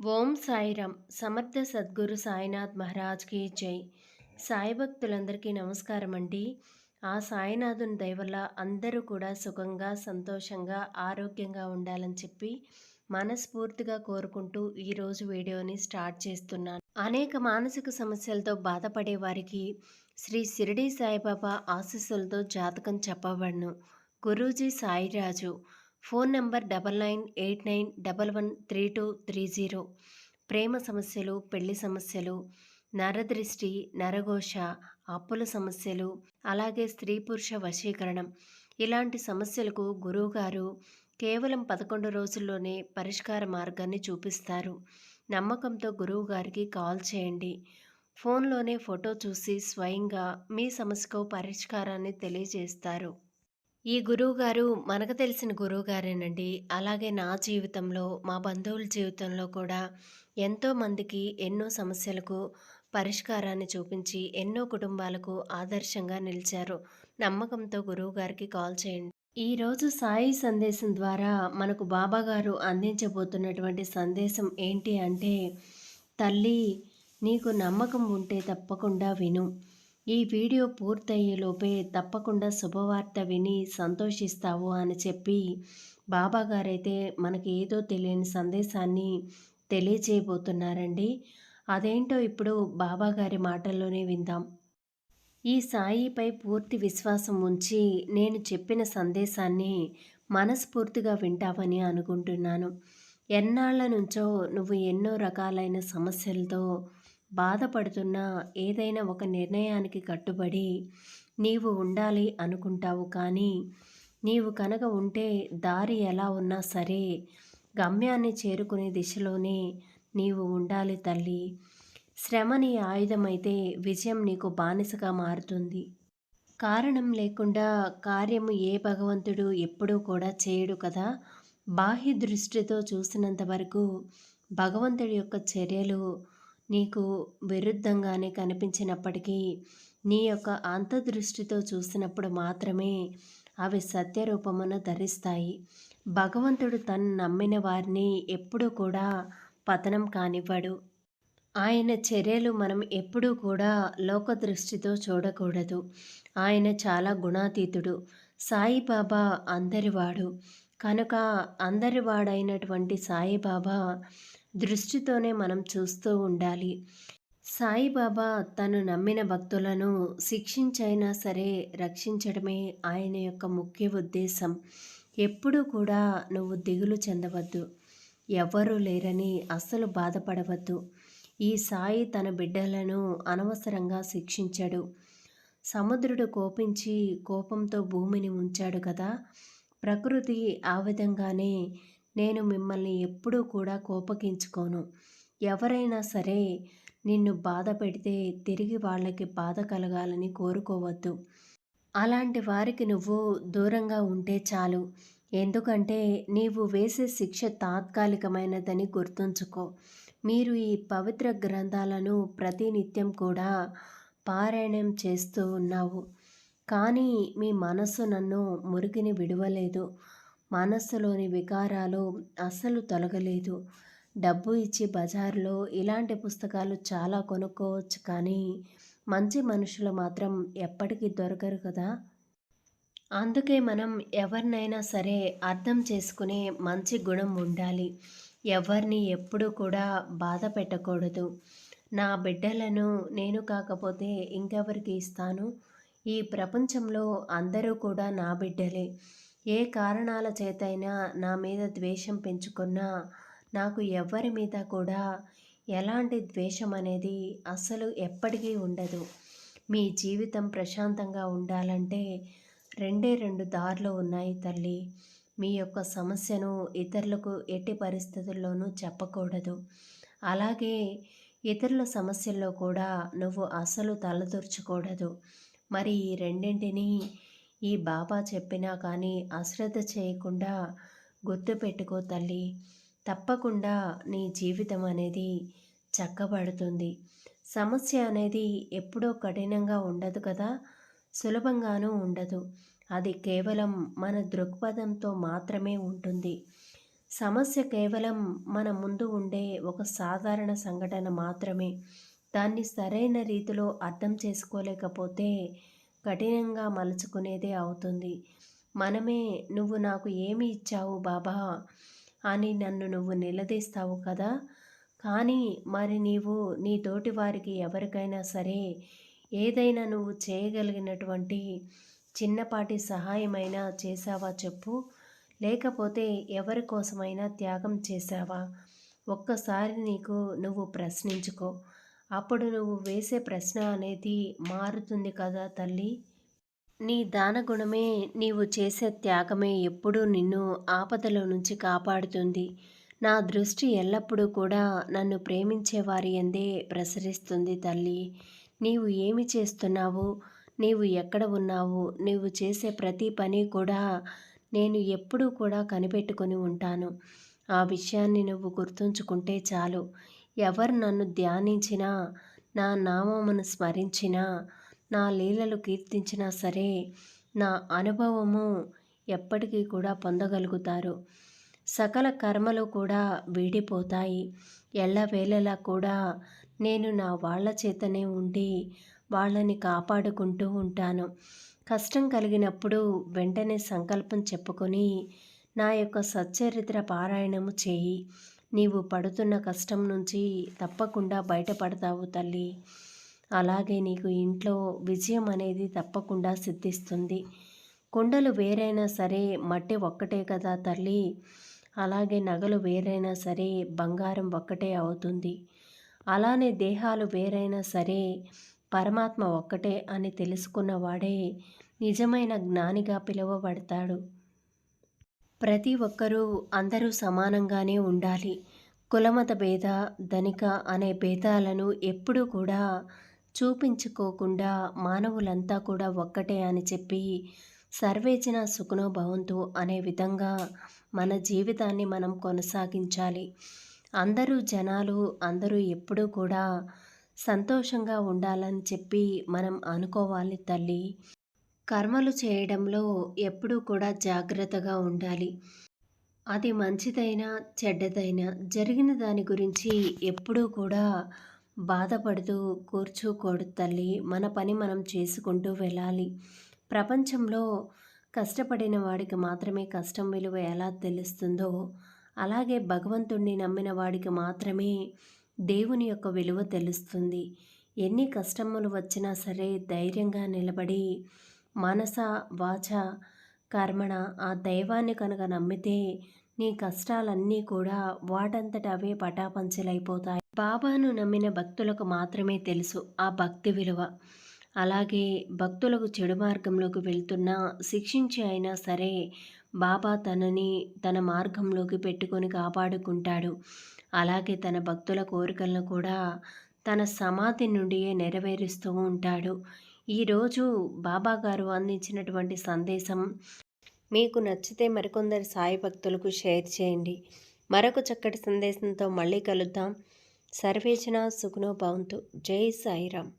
ఓం సాయిరామ్. సమర్థ సద్గురు సాయినాథ్ మహారాజ్కి జై. సాయి భక్తులందరికీ నమస్కారం అండి. ఆ సాయినాథుని దయవల్ల అందరూ కూడా సుఖంగా సంతోషంగా ఆరోగ్యంగా ఉండాలని చెప్పి మనస్ఫూర్తిగా కోరుకుంటూ ఈరోజు వీడియోని స్టార్ట్ చేస్తున్నాను. అనేక మానసిక సమస్యలతో బాధపడే వారికి శ్రీ షిరిడి సాయిబాబా ఆశీస్సులతో జాతకం చెప్పబడను. Guruji Sairaju phone number double nine eight nine double one three two three zero. ప్రేమ సమస్యలు పెళ్ళి సమస్యలు నరదృష్టి నరఘోష అప్పుల సమస్యలు అలాగే స్త్రీ పురుష వశీకరణం. ఇలాంటి సమస్యలకు గురువుగారు కేవలం పదకొండు రోజుల్లోనే పరిష్కార మార్గాన్ని చూపిస్తారు. నమ్మకంతో గురువుగారికి కాల్ చేయండి. ఫోన్లోనే ఫోటో చూసి స్వయంగా మీ సమస్యకు పరిష్కారాన్ని తెలియజేస్తారు. ఈ గురువుగారు మనకు తెలిసిన గురువుగారేనండి. అలాగే నా జీవితంలో మా బంధువుల జీవితంలో కూడా ఎంతోమందికి ఎన్నో సమస్యలకు పరిష్కారాన్ని చూపించి ఎన్నో కుటుంబాలకు ఆదర్శంగా నిలిచారు. నమ్మకంతో గురువుగారికి కాల్ చేయండి. ఈరోజు సాయి సందేశం ద్వారా మనకు బాబాగారు అందించబోతున్నటువంటి సందేశం ఏంటి అంటే తల్లి నీకు నమ్మకం ఉంటే తప్పకుండా విను. ఈ వీడియో పూర్తయ్యేలోపే తప్పకుండా శుభవార్త విని సంతోషిస్తావు అని చెప్పి బాబాగారైతే మనకి ఏదో తెలియని సందేశాన్ని తెలియజేయబోతున్నారండి. అదేంటో ఇప్పుడు బాబాగారి మాటల్లోనే విందాం. ఈ సాయిపై పూర్తి విశ్వాసం ఉంచి నేను చెప్పిన సందేశాన్ని మనస్ఫూర్తిగా వింటావని అనుకుంటున్నాను. ఎన్నాళ్ళ నుంచో నువ్వు ఎన్నో రకాలైన సమస్యలతో బాధపడుతున్న ఏదైనా ఒక నిర్ణయానికి కట్టుబడి నీవు ఉండాలి అనుకుంటావు కానీ నీవు కనుక ఉంటే దారి ఎలా ఉన్నా సరే గమ్యాన్ని చేరుకునే దిశలోనే నీవు ఉండాలి తల్లి. శ్రమ నీ ఆయుధమైతే విజయం నీకు బానిసగా మారుతుంది. కారణం లేకుండా కార్యము ఏ భగవంతుడు ఎప్పుడూ కూడా చేయడు కదా. బాహ్య దృష్టితో చూసినంత వరకు భగవంతుడి యొక్క చర్యలు నీకు విరుద్ధంగానే కనిపించినప్పటికీ నీ యొక్క అంతదృష్టితో చూసినప్పుడు మాత్రమే అవి సత్యరూపమును ధరిస్తాయి. భగవంతుడు తను నమ్మిన వారిని ఎప్పుడూ కూడా పతనం కానివ్వడు. ఆయన చర్యలు మనం ఎప్పుడూ కూడా లోక దృష్టితో చూడకూడదు. ఆయన చాలా గుణాతీతుడు. సాయిబాబా అందరివాడు. కనుక అందరివాడైనటువంటి సాయిబాబా దృష్టితోనే మనం చూస్తూ ఉండాలి. సాయిబాబా తను నమ్మిన భక్తులను శిక్షించైనా సరే రక్షించడమే ఆయన యొక్క ముఖ్య ఉద్దేశం. ఎప్పుడూ కూడా నువ్వు దిగులు చెందవద్దు. ఎవ్వరూ లేరని అస్సలు బాధపడవద్దు. ఈ సాయి తన బిడ్డలను అనవసరంగా శిక్షించాడు. సముద్రుడు కోపించి కోపంతో భూమిని ఉంచాడు కదా. ప్రకృతి ఆ విధంగానే నేను మిమ్మల్ని ఎప్పుడూ కూడా కోపగించుకోను. ఎవరైనా సరే నిన్ను బాధ పెడితే తిరిగి వాళ్ళకి బాధ కలగాలని కోరుకోవద్దు. అలాంటి వారికి నువ్వు దూరంగా ఉంటే చాలు. ఎందుకంటే నీవు వేసే శిక్ష తాత్కాలికమైనదని గుర్తుంచుకో. మీరు ఈ పవిత్ర గ్రంథాలను ప్రతినిత్యం కూడా పారాయణం చేస్తూ ఉన్నావు. కానీ మీ మనస్సు నన్ను మురికిని విడవలేదు. మనస్సులోని వికారాలు అస్సలు తొలగలేదు. డబ్బు ఇచ్చి బజార్లో ఇలాంటి పుస్తకాలు చాలా కొనుక్కోవచ్చు కానీ మంచి మనుషులు మాత్రం ఎప్పటికీ దొరకరు కదా. అందుకే మనం ఎవరినైనా సరే అర్థం చేసుకునే మంచి గుణం ఉండాలి. ఎవరిని ఎప్పుడూ కూడా బాధ పెట్టకూడదు. నా బిడ్డలను నేను కాకపోతే ఇంకెవరికి ఇస్తాను? ఈ ప్రపంచంలో అందరూ కూడా నా బిడ్డలే. ఏ కారణాల చేతైనా నా మీద ద్వేషం పెంచుకున్నా నాకు ఎవరి మీద కూడా ఎలాంటి ద్వేషం అనేది అస్సలు ఎప్పటికీ ఉండదు. మీ జీవితం ప్రశాంతంగా ఉండాలంటే రెండే రెండు దారులు ఉన్నాయి తల్లి. మీ యొక్క సమస్యను ఇతరులకు ఎట్టి పరిస్థితుల్లోనూ చెప్పకూడదు. అలాగే ఇతరుల సమస్యల్లో కూడా నువ్వు అసలు తలదూర్చకూడదు. మరి ఈ రెండింటినీ ఈ బాబా చెప్పినా కానీ అశ్రద్ధ చేయకుండా గుర్తుపెట్టుకో తల్లి. తప్పకుండా నీ జీవితం అనేది చక్కబడుతుంది. సమస్య అనేది ఎప్పుడో కఠినంగా ఉండదు కదా? సులభంగానూ ఉండదు. అది కేవలం మన దృక్పథంతో మాత్రమే ఉంటుంది. సమస్య కేవలం మన ముందు ఉండే ఒక సాధారణ సంఘటన మాత్రమే. దాన్ని సరైన రీతిలో అర్థం చేసుకోలేకపోతే కఠినంగా మలుచుకునేదే అవుతుంది. మనమే నువ్వు నాకు ఏమి ఇచ్చావు బాబా? అని నన్ను నువ్వు నిలదీస్తావు కదా? కానీ మరి నీవు నీ తోటి వారికి ఎవరికైనా సరే ఏదైనా నువ్వు చేయగలిగినటువంటి చిన్నపాటి సహాయమైనా చేశావా చెప్పు? లేకపోతే ఎవరి కోసమైనా త్యాగం చేశావా? ఒక్కసారి నీకు నువ్వు ప్రశ్నించుకో. అప్పుడు నువ్వు వేసే ప్రశ్న అనేది మారుతుంది కదా తల్లి. నీ దానగుణమే నీవు చేసే త్యాగమే ఎప్పుడూ నిన్ను ఆపదలో నుంచి కాపాడుతుంది. నా దృష్టి ఎల్లప్పుడూ కూడా నన్ను ప్రేమించే వారి ఎందే ప్రసరిస్తుంది తల్లి. నీవు ఏమి చేస్తున్నావు? నీవు ఎక్కడ ఉన్నావు? నీవు చేసే ప్రతి పని కూడా నేను ఎప్పుడూ కూడా కనిపెట్టుకొని ఉంటాను. ఆ విషయాన్ని నువ్వు గుర్తుంచుకుంటే చాలు. ఎవరు నన్ను ధ్యానించినా నా నామమును స్మరించినా నా లీలలు కీర్తించినా సరే నా అనుభవము ఎప్పటికీ కూడా పొందగలుగుతారు. సకల కర్మలు కూడా వీడిపోతాయి. ఎల్లవేళలా కూడా నేను నా వాళ్ళ చేతనే ఉండి వాళ్ళని కాపాడుకుంటూ ఉంటాను. కష్టం కలిగినప్పుడు వెంటనే సంకల్పం చెప్పుకొని నా యొక్క సచ్చరిత్ర పారాయణము చేయి. నీవు పడుతున్న కష్టం నుంచి తప్పకుండా బయటపడతావు తల్లి. అలాగే నీకు ఇంట్లో విజయం అనేది తప్పకుండా సిద్ధిస్తుంది. కుండలు వేరైనా సరే మట్టి ఒక్కటే కదా తల్లి. అలాగే నగలు వేరైనా సరే బంగారం ఒక్కటే అవుతుంది. అలానే దేహాలు వేరైనా సరే పరమాత్మ ఒక్కటే అని తెలుసుకున్నవాడే నిజమైన జ్ఞానిగా పిలువబడతాడు. ప్రతి ఒక్కరూ అందరూ సమానంగానే ఉండాలి. కులమత భేద ధనిక అనే భేదాలను ఎప్పుడూ కూడా చూపించుకోకుండా మానవులంతా కూడా ఒక్కటే అని చెప్పి సర్వేజన సుఖనో భవంతు అనే విధంగా మన జీవితాన్ని మనం కొనసాగించాలి. అందరూ జనాలు అందరూ ఎప్పుడూ కూడా సంతోషంగా ఉండాలని చెప్పి మనం అనుకోవాలి తల్లి. కర్మలు చేయడంలో ఎప్పుడూ కూడా జాగ్రత్తగా ఉండాలి. అది మంచిదైనా చెడ్డదైనా జరిగిన దాని గురించి ఎప్పుడూ కూడా బాధపడుతూ కూర్చోకూడదు తల్లి. మన పని మనం చేసుకుంటూ వెళ్ళాలి. ప్రపంచంలో కష్టపడిన వాడికి మాత్రమే కష్టం విలువ ఎలా తెలుస్తుందో అలాగే భగవంతుణ్ణి నమ్మిన వాడికి మాత్రమే దేవుని యొక్క విలువ తెలుస్తుంది. ఎన్ని కష్టములు వచ్చినా సరే ధైర్యంగా నిలబడి మనస వాచ కర్మణ ఆ దైవాన్ని కనుక నమ్మితే నీ కష్టాలన్నీ కూడా వాటంతట అవే పటాపంచలైపోతాయి. బాబాను నమ్మిన భక్తులకు మాత్రమే తెలుసు ఆ భక్తి విలువ. అలాగే భక్తులకు చెడు మార్గంలోకి వెళ్తున్నా శిక్షించి అయినా సరే బాబా తనని తన మార్గంలోకి పెట్టుకొని కాపాడుకుంటాడు. అలాగే తన భక్తుల కోరికలను కూడా తన సమాధి నుండియే నెరవేరుస్తూ ఉంటాడు. ఈరోజు బాబా గారు అందించినటువంటి సందేశం మీకు నచ్చితే మరికొందరు సాయి భక్తులకు షేర్ చేయండి. మరొక చక్కటి సందేశంతో మళ్ళీ కలుద్దాం. సర్వేచన సుఖనో భవంతు. జై సాయిరామ్.